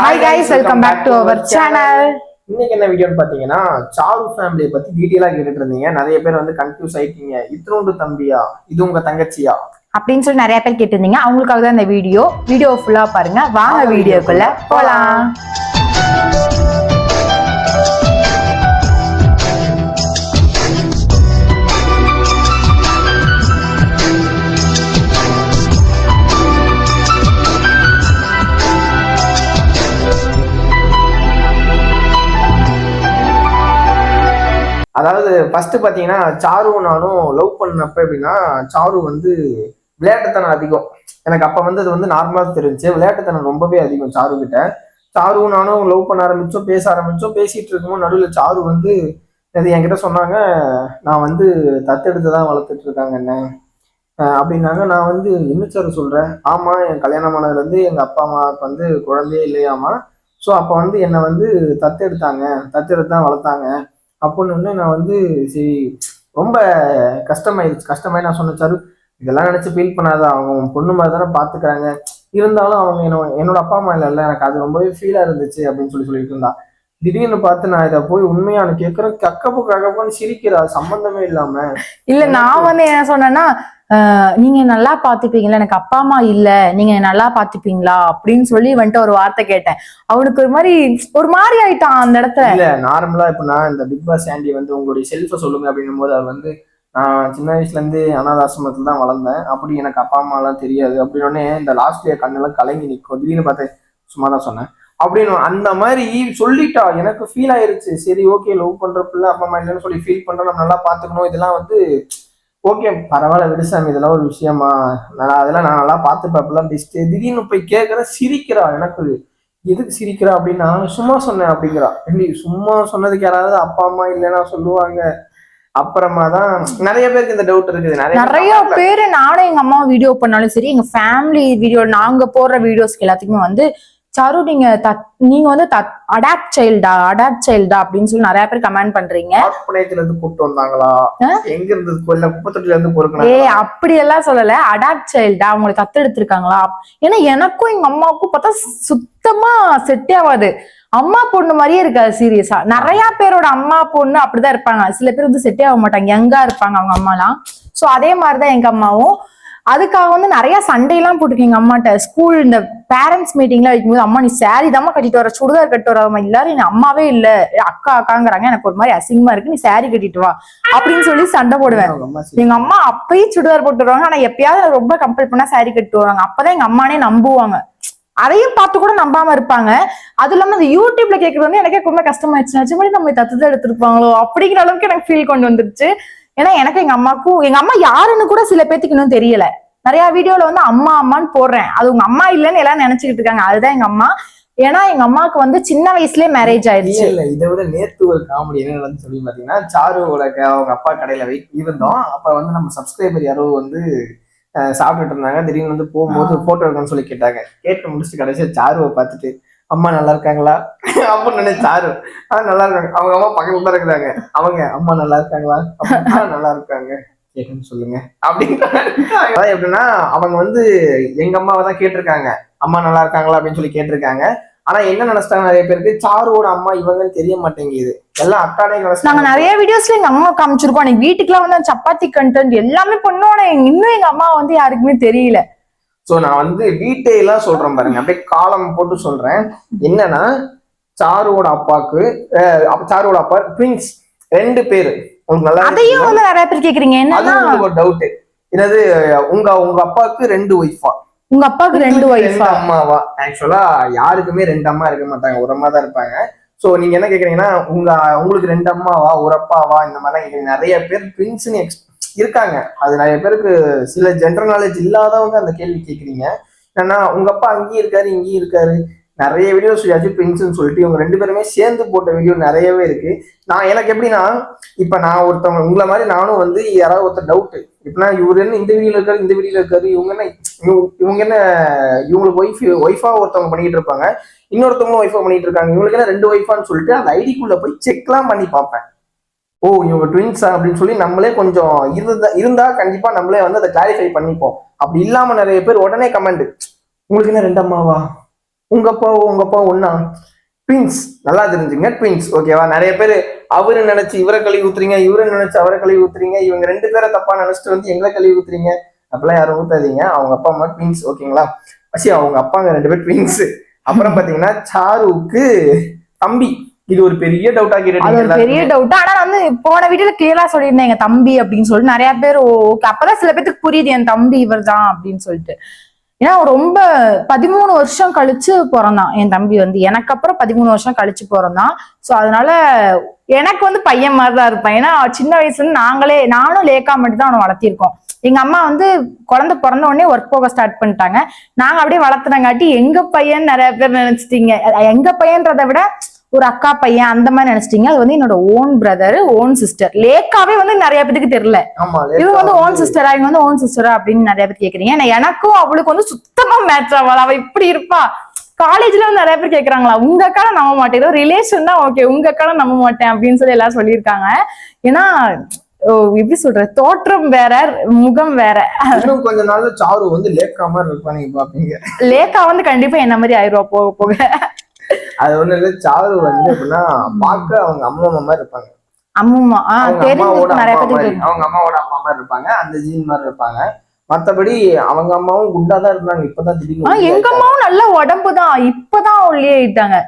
Hi guys welcome back to our channel இன்னைக்கு என்ன வீடியோன்னு பாத்தீங்கன்னா சாரு ஃபேமிலியை பத்தி டீட்டெயிலா கேட்டுட்டு இருந்தீங்க. நிறைய பேர் வந்து கன்ஃபியூஸ் ஆயிட்டீங்க. இத்தினோண்டு தம்பியா? இது உங்க தங்கச்சியா? அப்படின்னு சொல்லி நிறைய பேர் கேட்டிருந்தீங்க. அவங்களுக்காக தான் இந்த வீடியோ வீடியோ ஃபுல்லா பாருங்க. வாங்க வீடியோக்குள்ள போலாம். ஃபஸ்ட்டு பார்த்தீங்கன்னா சாரு நானும் லவ் பண்ணப்ப எப்படின்னா சாரு வந்து விளையாட்டுத்தனம் அதிகம். எனக்கு அப்போ வந்து அது வந்து நார்மலாக தெரிஞ்சு விளையாட்டுத்தனம் ரொம்பவே அதிகம் சாரு கிட்ட. சாரு நானும் லவ் பண்ண ஆரம்பித்தோம் பேச ஆரம்பிச்சோம் பேசிகிட்டு இருக்கும்போது நடுவில் சாரு வந்து அது என்கிட்ட சொன்னாங்க நான் வந்து தத்தெடுத்து தான் வளர்த்துட்டு இருக்காங்க என்ன? அப்படின்னாங்க. நான் வந்து என்ன சார் சொல்கிறேன் ஆமாம் என் கல்யாணம் ஆனதுலேருந்து எங்கள் அப்பா அம்மாவுக்கு வந்து குழந்தையே இல்லையாமா ஸோ அப்போ வந்து என்னை வந்து தத்தெடுத்தாங்க தத்தெடுத்து தான் வளர்த்தாங்க. அப்படின்னு நான் வந்து சரி ரொம்ப கஷ்டமாயிருச்சு கஷ்டமாயி நான் சொன்னேன் சாரு இதெல்லாம் நினச்சி ஃபீல் பண்ணாத. அவங்க பொண்ணு மாதிரி தானே பார்த்துக்கிறாங்க இருந்தாலும் அவங்க என்ன என்னோட அப்பா அம்மா இல்லைல்ல எனக்கு அது ரொம்பவே ஃபீலாக இருந்துச்சு அப்படின்னு சொல்லி சொல்லிட்டு இருந்தா. திடீர்னு பார்த்து நான் இதை போய் உண்மையான கேட்குறேன் கக்கப்பு கக்கப்புன்னு சிரிக்கிறா சம்மந்தமே இல்லாம. இல்ல நான் வந்து என்ன சொன்னேன்னா நீங்க நல்லா பாத்துப்பீங்களா எனக்கு அப்பா அம்மா இல்ல நீங்க நல்லா பாத்துப்பீங்களா அப்படின்னு சொல்லி வந்துட்டு ஒரு வார்த்தை கேட்டேன். அவனுக்கு ஒரு மாதிரி ஒரு மாதிரி ஆயிட்டான் அந்த இடத்துல. இல்ல நார்மலா இப்ப நான் இந்த பிக் பாஸ் ஆண்டி வந்து உங்களுடைய செல்ஃபை சொல்லுங்க அப்படின்னும் போது அவர் வந்து நான் சின்ன வயசுல இருந்து அனாதாசிரமத்துல தான் வளர்ந்தேன். அப்படி எனக்கு அப்பா அம்மா எல்லாம் தெரியாது. அப்படின்னே இந்த லாஸ்ட் இயர் கண்ணெல்லாம் கலங்கி நிற்கும் திடீர்னு பார்த்தேன் சும்மா தான் சொன்னேன். அப்படின்னு அந்த மாதிரி சொல்லிட்டா. எனக்கு ஃபீல் ஆயிருச்சு. சரி ஓகே லவ் பண்ற பிள்ளை அப்பா அம்மா இல்லைன்னு சொல்லி ஃபீல் பண்றோம் நம்ம நல்லா பாத்துக்கணும் இதெல்லாம் வந்து ஓகே பரவாயில்ல விடுசாமி இதெல்லாம் ஒரு விஷயமா? நான் அதெல்லாம் நான் நல்லா பார்த்துப்பேன். அப்படிலாம் பேசிட்டு திடீர்னு போய் கேட்குறேன் சிரிக்கிறா எனக்கு எதுக்கு சிரிக்கிறா அப்படின்னா சும்மா சொன்னேன் அப்படிங்கிறா. எப்படி சும்மா சொன்னதுக்கு யாராவது அப்பா அம்மா இல்லைன்னா சொல்லுவாங்க. அப்புறமா தான் நிறைய பேருக்கு இந்த டவுட் இருக்குது. நிறைய பேரு நானும் எங்க அம்மா வீடியோ பண்ணாலும் சரி எங்க ஃபேமிலி வீடியோ நாங்க போடுற வீடியோஸ்க்கு எல்லாத்துக்குமே வந்து சாரு நீங்க தத் நீங்க வந்து தத் அடாப்ட் சைல்டா அடாப்ட் சைல்டா அப்படின்னு சொல்லி நிறைய பேர் கமெண்ட் பண்றீங்க. ஆர்ப்பனேஜ்ல இருந்து கூப்பிட்டு வந்தாங்களா? எங்க இருந்து இல்ல குப்பத்தொட்டில இருந்து ஏ பொறுக்கணும் அப்படி எல்லாம் சொல்லல. அடாப்ட் சைல்டா அவங்களை தத்து எடுத்திருக்காங்களா ஏன்னா எனக்கும் எங்க அம்மாவுக்கும் பார்த்தா சுத்தமா செட்டே ஆகாது அம்மா பொண்ணு மாதிரியே இருக்காது சீரியஸா நிறைய பேரோட அம்மா பொண்ணு அப்படிதான் இருப்பாங்க. சில பேர் வந்து செட்டே ஆக மாட்டாங்க யங்கா இருப்பாங்க அவங்க அம்மாலாம். சோ அதே மாதிரிதான் எங்க அம்மாவும். அதுக்காக வந்து நிறைய சண்டையெல்லாம் போட்டிருக்கேன் எங்க அம்மாட்ட. ஸ்கூல் இந்த பேரண்ட்ஸ் மீட்டிங்ல வைக்கும்போது அம்மா நீ சாரி தாம்மா கட்டிட்டு வர சுடிதார் கட்டிட்டு வராம எல்லாரும் என் அம்மாவே இல்ல. அக்கா அக்காங்கிறாங்க. எனக்கு ஒரு மாதிரி அசிங்கமா இருக்கு. நீ சாரி கட்டிட்டு வா. அப்படின்னு சொல்லி சண்டை போடுவேன். சரி. எங்க அம்மா அப்பயும் சுடிதார் போட்டு வருவாங்க. ஆனா எப்பயாவது ரொம்ப கம்பல் பண்ணா saree கட்டு வருவாங்க. அப்பதான் எங்க அம்மானே நம்புவாங்க. அதையும் பார்த்து கூட நம்பாம இருப்பாங்க. அது இல்லாம இந்த யூடியூப்ல கேக்குறது வந்து எனக்கே ரொம்ப கஷ்டமாயிடுச்சு நிஜமாடி நம்ம தத்துதான் எடுத்திருப்பாங்களோ அப்படிங்கிற அளவுக்கு எனக்கு ஃபீல் கொண்டு வந்துருச்சு. ஏன்னா எனக்கு எங்க அம்மாக்கும் எங்க அம்மா யாருன்னு கூட சில பேத்துக்கு இன்னும் தெரியல. நிறைய வீடியோல வந்து அம்மா அம்மான்னு போடுறேன். அது உங்க அம்மா இல்லைன்னு எல்லாம் நினைச்சுக்கிட்டு இருக்காங்க. அதுதான் எங்க அம்மா. ஏன்னா எங்க அம்மாவுக்கு வந்து சின்ன வயசுலயே மேரேஜ் ஆயிடுச்சு. இல்ல இதை விட நேத்து ஒரு காமெடி என்ன சொல்லி பாத்தீங்கன்னா சாருவோட அவங்க அப்பா கடையில இருந்தோம். அப்ப வந்து நம்ம சப்ஸ்கிரைபர் யாரோ வந்து சாப்பிட்டுட்டு இருந்தாங்க. திடீர்னு வந்து போகும்போது போட்டோ எடுக்கணும்னு சொல்லி கேட்டாங்க. கேட்டு முடிச்சுட்டு கடைசியா சாருவை பார்த்துட்டு அம்மா நல்லா இருக்காங்களா? அப்போ நினைச்சாரு சாரு ஆ நல்லா இருக்காங்க. அவங்க அம்மா பக்கத்துல தான் இருக்கிறாங்க. அவங்க அம்மா நல்லா இருக்காங்களா? நல்லா இருக்காங்க. கேட்டுன்னு சொல்லுங்க. அப்படின்னு எப்படின்னா அவங்க வந்து எங்க அம்மாவை தான் கேட்டிருக்காங்க. அம்மா நல்லா இருக்காங்களா? அப்படின்னு சொல்லி கேட்டிருக்காங்க. ஆனா என்ன நினைச்சிட்டாங்க நிறைய பேருக்கு? சாருவோட அம்மா இவங்கன்னு தெரிய மாட்டேங்குது. எல்லாம் அக்கானே நாங்க நிறைய வீடியோஸ்ல எங்க அம்மா காமிச்சிருக்கோம். எனக்கு வீட்டுக்குலாம் வந்து சப்பாத்தி கண்டென்ட் எல்லாமே பண்ணோம் ஆனா இன்னும் எங்க அம்மா வந்து யாருக்குமே தெரியல. சோ நான் வந்து டீட்டெயிலா சொல்றேன் பாருங்க. அப்படியே காலம் போட்டு சொல்றேன். என்னன்னா சாருவோட அப்பாக்கு அஹ், அப்ப சாருவோட அப்பா ட்வின்ஸ் ரெண்டு பேரு. உங்களுக்கு நல்லா அதையும் வந்து நிறைய பேர் கேக்குறீங்க? உங்களுக்கு ஒரு டவுட் என்னது உங்க உங்க அப்பாவுக்கு ரெண்டு ஒய்ஃபா உங்க அப்பாவுக்கு ரெண்டு ஒய்ஃபா அம்மாவா? ஆக்சுவலா யாருக்குமே ரெண்டு அம்மா இருக்க மாட்டாங்க. ஒரு அம்மா தான் இருப்பாங்க. சோ நீங்க என்ன கேக்குறீங்கன்னா உங்க உங்களுக்கு ரெண்டு அம்மாவா ஒரு அப்பாவா? இந்த மாதிரிலாம் கேக்குறீங்க. நிறைய பேர் ட்வின்ஸ்னு இருக்காங்க. அது நிறைய பேருக்கு சில ஜென்ரல் நாலேஜ் இல்லாதவங்க அந்த கேள்வி கேட்குறீங்க ஏன்னா உங்க அப்பா அங்கேயும் இருக்காரு இங்கேயும் இருக்காரு. நிறைய வீடியோஸ் அஜித் ட்வின்ஸ்னு சொல்லிட்டு இவங்க ரெண்டு பேருமே சேர்ந்து போட்ட வீடியோ நிறையவே இருக்கு. நான் எனக்கு எப்படின்னா இப்ப நான் ஒருத்தவங்க உங்களை மாதிரி நானும் வந்து யாராவது ஒருத்தர் டவுட் இப்பனா இவர் என்ன இந்த வீடியோல இருக்காரு இந்த வீடியோல இருக்காரு இவங்க என்ன இவங்க- இவங்க என்ன இவங்களுக்கு ஒய்ஃப் ஒய்ஃபா ஒருத்தவங்க பண்ணிட்டு இருப்பாங்க. இன்னொருத்தவங்களும் ஒய்ஃபா பண்ணிட்டு இருக்காங்க. இவங்களுக்கு என்ன ரெண்டு ஒய்ஃபான்னு சொல்லிட்டு அந்த ஐடிக்குள்ள போய் செக்லாம் பண்ணி பார்ப்பேன். ஓ இவங்க ட்வின்ஸ் அப்படின்னு சொல்லி நம்மளே கொஞ்சம் இருந்தா இருந்தா கண்டிப்பா நம்மளே வந்து அதை கிளாரிஃபை பண்ணிப்போம். அப்படி இல்லாம நிறைய பேர் உடனே கமெண்ட் உங்களுக்கு என்ன ரெண்டு அம்மாவா? உங்க அப்பா உங்க அப்பா ஒன்னா ட்வின்ஸ் நல்லா தெரிஞ்சுங்க ட்வின்ஸ் ஓகேவா நிறைய பேர் அவரு நினைச்சு இவரை கழுவி ஊத்துறீங்க இவரை நினைச்சு அவரை கழுவி ஊத்துறீங்க இவங்க ரெண்டு பேரை தப்பா நினைச்சிட்டு வந்து எங்களை கழுவி ஊத்துறீங்க. அப்படிலாம் யாரும் ஊத்தாதீங்க. அவங்க அப்பா அம்மா ட்வின்ஸ் ஓகேங்களா அசி அவங்க அப்பாங்க ரெண்டு பேர் ட்வின்ஸ் அப்புறம் பாத்தீங்கன்னா சாருவுக்கு தம்பி. இது ஒரு பெரிய டவுட்டா அது ஒரு பெரிய கேட்டு டவுட் ஆனா நான் வந்து போன வீடியோல கிளியரா சொல்லியிருந்தேன் எங்க தம்பி அப்படின்னு சொல்லிட்டு. நிறைய பேர் ஓகே அப்பதான் சில பேத்துக்கு புரியுது என் தம்பி இவர்தான் அப்படின்னு சொல்லிட்டு. ஏன்னா ரொம்ப பதிமூணு வருஷம் கழிச்சு பிறந்தான் என் தம்பி வந்து. எனக்கு அப்புறம் பதிமூணு வருஷம் கழிச்சு பிறந்தான். சோ அதனால எனக்கு வந்து பையன் மாதிரி தான் இருப்பான். ஏன்னா சின்ன வயசுல இருந்து நாங்களே நானும் லேக்கா மட்டும் தான் அவனை வளர்த்திருக்கோம். எங்க அம்மா வந்து குழந்தை பிறந்த உடனே ஒர்க் போக ஸ்டார்ட் பண்ணிட்டாங்க. நாங்க அப்படியே வளர்த்துனங்காட்டி எங்க பையன்? நிறைய பேர் நினைச்சிட்டீங்க. எங்க பையன்றதை விட ஒரு அக்கா பையன் அந்த மாதிரி நினைச்சிட்டீங்க? அது வந்து என்னோட ஓன் பிரதர் ஓன் சிஸ்டர் லேக்காவே வந்து நிறைய பேத்துக்கு தெரியல. ஆமா இவங்க வந்து ஓன் சிஸ்டரா இவங்க வந்து ஓன் சிஸ்டரா அப்படின்னு நிறைய பேர் கேக்குறீங்க. ஏன்னா எனக்கும் அவளுக்கு வந்து சுத்தமா மேட்ச் ஆகாது. அவ இப்படி இருப்பா. காலேஜ்ல வந்து நிறைய பேர் கேக்குறாங்களா? உங்க அக்கால நம்ப மாட்டேன். ரிலேஷன் தான் ஓகே உங்க அக்கால நம்ப மாட்டேன் அப்படின்னு சொல்லி எல்லாரும் சொல்லியிருக்காங்க. ஏன்னா எப்படி சொல்றது? தோற்றம் வேற முகம் வேற. கொஞ்ச நாள்ல சாரு வந்து லேக்கா மாதிரி இருப்பாங்க லேக்கா வந்து கண்டிப்பா என்ன மாதிரி ஆயிடுவா போக போக. அது ஒண்ணு இல்ல சாரு வந்து எப்படின்னா பார்க்க அவங்க அம்மா அம்மா மாதிரி இருப்பாங்க. அம்மா அவங்க அம்மாவோட அம்மா மாதிரி அவங்க அம்மாவோட அம்மா மாதிரி இருப்பாங்க அந்த ஜீன் மாதிரி இருப்பாங்க. மத்தபடி அவங்க அம்மாவும் குண்டா தான் இருந்தாங்க இப்பதான் திடீர்னு எங்க அம்மாவும் நல்ல உடம்பு தான் இப்பதான் ஒல்லியே ஆயிட்டாங்க.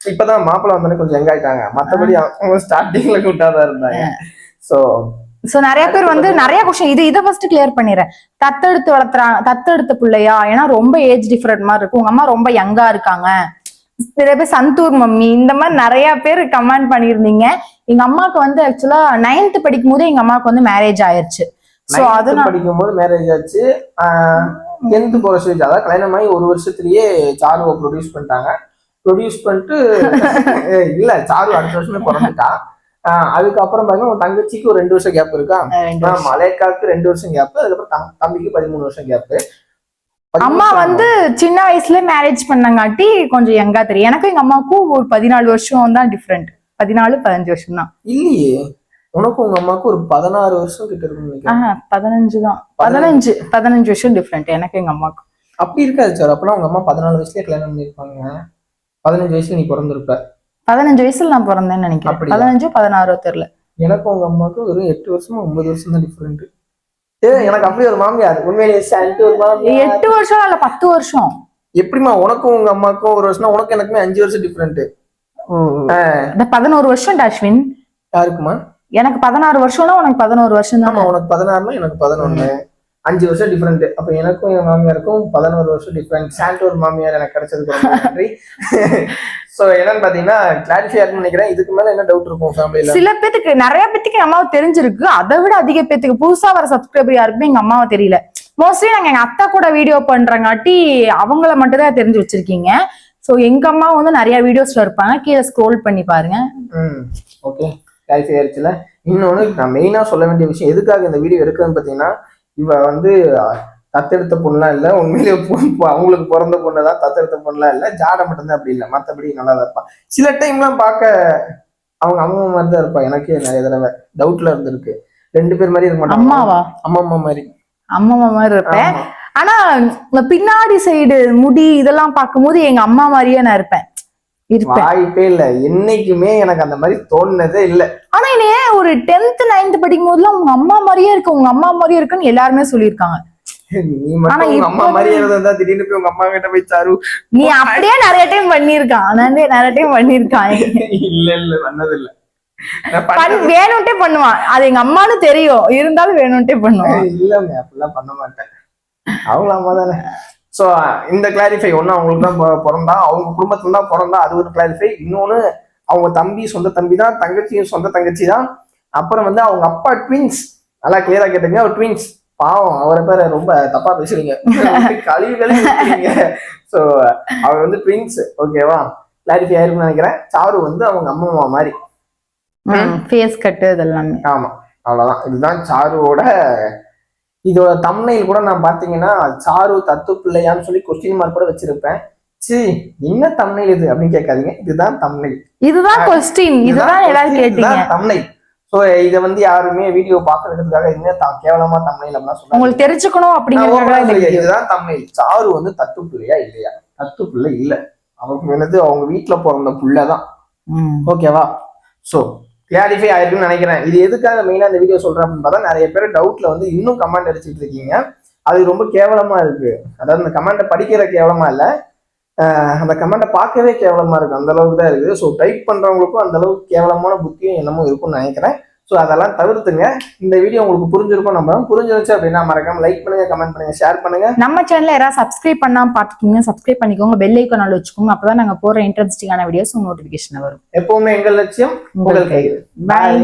இப்பதான் மாப்பிள்ள வந்தோடனே கொஞ்சம் எங்க ஆயிட்டாங்க. மத்தபடி அவங்க ஸ்டார்டிங்ல குண்டா தான் இருந்தாங்க. சோ சோ நிறைய பேர் வந்து நிறைய கொஸ்டின் இது இதை ஃபர்ஸ்ட் கிளியர் பண்ணிடுறேன். தத்தெடுத்து வளர்த்துறாங்க தத்தெடுத்த பிள்ளையா? ஏன்னா ரொம்ப ஏஜ் டிஃபரெண்ட் மாதிரி இருக்கு உங்க அம்மா ரொம்ப யங்கா இருக்காங்க. சில பேர் சந்தூர் மம்மி இந்த மாதிரி நிறைய பேர் கமெண்ட் பண்ணியிருந்தீங்க. எங்க அம்மாக்கு வந்து ஆக்சுவலா நைன்த் படிக்கும் போது எங்க அம்மாவுக்கு வந்து மேரேஜ் ஆயிருச்சு. சோ அது படிக்கும் போது மேரேஜ் ஆச்சு. டென்த் போற ஸ்டேஜ் அதாவது கல்யாணம் ஆகி ஒரு வருஷத்துலயே சாருவை ப்ரொடியூஸ் பண்ணிட்டாங்க. ப்ரொடியூஸ் பண்ணிட்டு இல்ல சாரு அடுத்த வருஷமே பிறந்துட்டா. அதுக்கப்புறம் பாத்தீங்கன்னா உன் தங்கச்சிக்கு ஒரு ரெண்டு வருஷம் கேப் இருக்கா? மலைக்காக்கு ரெண்டு வருஷம் கேப் அதுக்கப்புறம் தம்- தம்பிக்கு பதிமூணு வருஷம் கேப் அம்மா வந்து சின்ன வயசுல மேரேஜ் பண்ணங்காட்டி கொஞ்சம் யங்கா தெரியும். எனக்கும் எங்க அம்மாவுக்கும் ஒரு பதினாலு வருஷம் தான் டிஃப்ரெண்ட் பதினாலு பதினஞ்சு வருஷம் தான் இல்லையே. உனக்கும் உங்க அம்மாவுக்கு ஒரு பதினாறு வருஷம் கிட்ட ஆஹ் பதினஞ்சு தான். பதினஞ்சு. பதினஞ்சு வருஷம் டிஃப்ரெண்ட் எனக்கு எங்க அம்மாவுக்கு. அப்படி இருக்காது சார். அப்பனா உங்க அம்மா பதினாலு வயசுலயே கல்யாணம் பண்ணிருப்பாங்க பதினஞ்சு வயசுல நீ பிறந்திருப்ப. பதினஞ்சு வயசுல நான் பிறந்தேன்னு நினைக்கிறேன்? பதினஞ்சு பதினாறோ தெரியல. எனக்கும் உங்க அம்மாவுக்கும் வெறும் எட்டு வருஷமா ஒன்பது வருஷம் தான் டிஃபரெண்ட் எனக்கு அப்படி ஒரு மாமியார். உண்மையிலேயே சாண்டி ஒரு மாமியார். எட்டு வருஷம் இல்ல பத்து வருஷம்? எப்படிமா உனக்கும் உங்க அம்மாக்கும் ஒரு வருஷம்னா உனக்கு எனக்குமே அஞ்சு வருஷம் டிஃபரெண்ட் இந்த பதினோரு வருஷம் அஸ்வின் யாருக்குமா எனக்கு பதினாறு வருஷம்னா உனக்கு பதினோரு வருஷம் தான்? உனக்கு பதினாறுனா எனக்கு பதினொன்னு. அஞ்சு வருஷம் டிஃபரெண்ட் அப்ப எனக்கும் என் மாமியாருக்கும் பதினோரு வருஷம் டிஃபரெண்ட் சாண்ட் ஒரு மாமியார் எனக்கு கிடைச்சதுக்கு ரொம்ப நன்றி. சோ என்னன்னு பாத்தீங்கன்னா கிளாரிஃபை நினைக்கிறேன். இதுக்கு மேல என்ன டவுட் இருக்கும் ஃபேமிலியில சில பேத்துக்கு நிறைய பேத்துக்கு எங்க அம்மாவை தெரிஞ்சிருக்கு. அதை விட அதிக பேத்துக்கு புதுசா வர சப்ஸ்கிரைபர் யாருக்குமே எங்க அம்மாவை தெரியல. மோஸ்ட்லி நாங்க எங்க அத்தா கூட வீடியோ பண்றங்காட்டி அவங்கள மட்டும் தான் தெரிஞ்சு வச்சிருக்கீங்க. சோ எங்க அம்மா வந்து நிறைய வீடியோஸ்ல இருப்பாங்க. கீழே ஸ்க்ரோல் பண்ணி பாருங்க. ம் ஓகே கிளாரிஃபை ஆயிடுச்சுல இன்னொன்று நான் மெயினாக சொல்ல வேண்டிய விஷயம் எதுக்காக இந்த வீடியோ எடுக்கிறேன்னு பார்த்தீங்கன்னா இவ வந்து தத்தெடுத்த பொண்ணுலாம் இல்லை. பொ- அவங்களுக்கு பிறந்த பொண்ணு தான் தத்தெடுத்த பொண்ணுலாம் இல்லை. ஜாடை மட்டும்தான் அப்படி இல்லை. மற்றபடி நல்லா தான் இருப்பான் சில டைம்லாம் பார்க்க அவங்க அம்மா மாதிரி தான் இருப்பா. எனக்கே நிறைய தடவை டவுட்ல இருந்திருக்கு. ரெண்டு பேர் மாதிரி இருக்க மாட்டாங்க. அம்மாவா? அம்மா அம்மா மாதிரி. அம்மா மாதிரி இருப்பேன். ஆனா பின்னாடி சைடு முடி இதெல்லாம் பார்க்கும்போது எங்க அம்மா மாதிரியே நான் இருப்பேன். வாய்ப்பே இல்லை. என்னைக்குமே எனக்கு அந்த மாதிரி தோணுனதே இல்லை. ஆனா என்னைய ஒரு டென்த் நைன்த் படிக்கும் போதுலாம் உங்க அம்மா மாதிரியே இருக்கு உங்க அம்மா மாதிரியே இருக்குன்னு எல்லாருமே சொல்லியிருக்காங்க. நீ மட்டும் உங்க அம்மா மாதிரியே இருந்தா திடீர்னு போய் உங்க அம்மா கிட்ட போய் சாரு? நீ அப்படியே நிறைய டைம் பண்ணிருக்கான் நிறைய நிறைய டைம் பண்ணிருக்கான் இல்ல இல்ல பண்ணது இல்ல. நான் வேணும்ட்டே பண்ணுவான். அது எங்க அம்மான்னு தெரியும். இருந்தாலும் வேணும்ட்டே பண்ணுவான். இல்லங்க அப்படிலாம் பண்ண மாட்டேன். அவங்க அம்மா தானே. ஸோ இந்த கிளாரிஃபை ஒன்று அவங்களுக்கு தான் பிறந்தா அவங்க குடும்பத்துல தான் பிறந்தா அது ஒரு கிளாரிஃபை இன்னொன்று அவங்க தம்பி சொந்த தம்பி தான் தங்கச்சியும் சொந்த தங்கச்சி தான். அப்புறம் வந்து அவங்க அப்பா ட்வின்ஸ் நல்லா கிளியரா கேட்டீங்க? அவர் ட்வின்ஸ் பாவம் அவரை பேர ரொம்ப தப்பா பேசுறீங்க. கழுவி ஸோ அவர் வந்து ட்வின்ஸ் ஓகேவா கிளாரிஃபை ஆயிருக்கும்னு நினைக்கிறேன். சாரு வந்து அவங்க அம்மா அம்மா மாதிரி. ஃபேஸ் கட்டு இதெல்லாமே. ஆமா. அவ்வளவுதான். இதுதான் சாருவோட இதோட தம்னையில் கூட நான் பாத்தீங்கன்னா சாரு தத்து பிள்ளையான்னு சொல்லி கொஸ்டின் மார்க் கூட வச்சிருப்பேன். சி என்ன தம்னைல் இது அப்படின்னு கேட்காதீங்க. இதுதான் தம்னைல் இதுதான் கொஸ்டின் இதுதான் எல்லாரும் கேட்டீங்க. தம்னைல் சோ இத வந்து யாருமே வீடியோ பாக்குறதுக்காக என்ன கேவலமா தம்னைல் அப்படிலாம் சொன்னாங்க உங்களுக்கு தெரிஞ்சுக்கணும் video. இதுதான் தம்னைல் சாரு வந்து தத்து பிள்ளையா இல்லையா? தத்து பிள்ளை இல்ல. அவங்க என்னது அவங்க வீட்டுல பிறந்த புள்ள தான் ம். ஓகேவா ஸோ கிளாரிஃபை ஆயிருக்குன்னு நினைக்கிறேன். இது எதுக்காக மெயினாக இந்த வீடியோ சொல்கிறேன் அப்படின்னு பார்த்தா நிறைய பேர் டவுட்டில் வந்து இன்னும் கமெண்ட் அடிச்சுட்டு இருக்கீங்க. அது ரொம்ப கேவலமாக இருக்குது அதாவது இந்த கமெண்ட்டை படிக்கிற கேவலமாக இல்லை. அந்த கமெண்ட்டை பார்க்கவே கேவலமாக இருக்குது அந்த அளவுக்கு தான் இருக்குது. ஸோ டைப் பண்ணுறவங்களுக்கும் அந்த அளவுக்கு கேவலமான புத்தியும் என்னமோ இருக்கும்னு நினைக்கிறேன். ஸோ அதெல்லாம் தவிர்த்துங்க. இந்த வீடியோ உங்களுக்கு புரிஞ்சிருக்கும். நம்புறோம் புரிஞ்சிருச்சு அப்படின்னா மறக்காம லைக் பண்ணுங்க கமெண்ட் பண்ணுங்க ஷேர் பண்ணுங்க. நம்ம சேனல்ல யாராவது சப்ஸ்கிரைப் பண்ணாம பாத்துக்கீங்க சப்ஸ்கிரைப் பண்ணிக்கோங்க. பெல் ஐக்கான் ஆல் வச்சுக்கோங்க. அப்பதான் நாங்க போற இன்ட்ரெஸ்டிங்கான வீடியோஸ் நோட்டிபிகேஷன் வரும். எப்பவுமே எங்கள் லட்சியம் உங்கள் கையில். Bye.